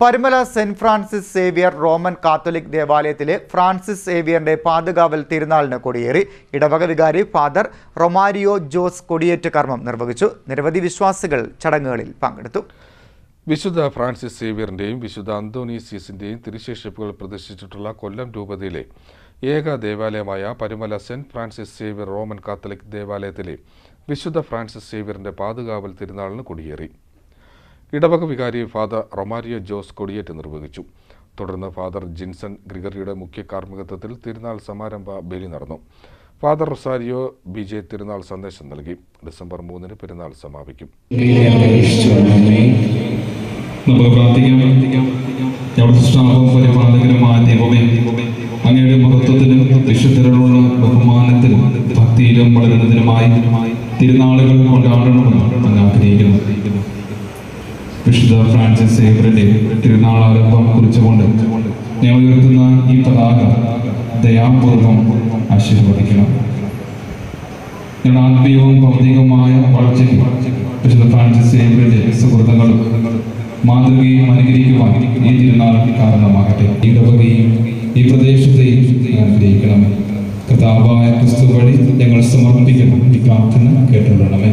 Parumala saint Francis Xavier Roman Catholic ദേവാലയത്തിലെ Francis സേവിയറിന്റെ പാതുകാവൽ തിരുനാളിന് കൊടിയേറി. ഇടവക വികാരി ഫാദർ റൊമാരിയോ ജോസ് കൊടിയേറ്റ കർമ്മം നിർവഹിച്ചു. നിരവധി വിശ്വാസികൾ ചടങ്ങുകളിൽ പങ്കെടുത്തു. വിശുദ്ധ ഫ്രാൻസിസ് സേവിയറിന്റെയും വിശുദ്ധ അന്തോണീസിയസിന്റെയും തിരുശേഷിപ്പുകൾ പ്രദർശിച്ചിട്ടുള്ള കൊല്ലം രൂപതയിലെ ഏക ദേവാലയമായ Parumala saint Francis Xavier Roman Catholic ദേവാലയത്തിലെ വിശുദ്ധ ഫ്രാൻസിസ് സേവിയറിന്റെ പാതുകാവൽ തിരുനാളിന് കൊടിയേറി. ഇടവക വികാരി ഫാദർ റൊമാരിയോ ജോസ് കൊടിയേറ്റ് നിർവഹിച്ചു. തുടർന്ന് ഫാദർ ജിൻസൺ ഗ്രിഗറിയുടെ മുഖ്യ കാർമ്മികത്വത്തിൽ തിരുനാൾ സമാരംഭ ബലി നടന്നു. ഫാദർ റൊസാരിയോ ബി ജെ തിരുനാൾ സന്ദേശം നൽകി. ഡിസംബർ മൂന്നിന് പെരുന്നാൾ സമാപിക്കും. നമുക്ക് അങ്ങയുടെ മഹത്വത്തിലും വിശുദ്ധരോടുള്ള ബഹുമാനത്തിലും ഭക്തിയിലും വളരുന്നതിനുമായി തിരുനാളുകൾ കൊണ്ടാടണമെന്ന് അങ്ങ് ആഗ്രഹിക്കുന്നു വിശുദ്ധ ഫ്രാൻസിസ് സേവറിന്റെ തിരുനാൾ ആരംഭം കുറിച്ചുകൊണ്ട് ഞാൻ ഉയർത്തുന്ന ഈ പതാക ദയാപൂർവം ആശീർവദിക്കണം. ഞങ്ങളുടെ ആത്മീയവും ഭൗതികവുമായ വളർച്ചയ്ക്ക് വിശുദ്ധ ഫ്രാൻസിസ് സേവറിന്റെ സുഹൃത്തുക്കളും മാതൃകയും അനുഗ്രഹിക്കുവാൻ ഈ തിരുനാൾ കാരണമാകട്ടെ. ഈ ഇടവകയും ഈ പ്രദേശത്തെയും അനുഗ്രഹിക്കണം കഥാവായ ക്രിസ്തു വഴി ഞങ്ങൾ സമർപ്പിക്കണം. ഈ പ്രാർത്ഥന കേട്ടുകൊള്ളണമേ.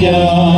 Yeah.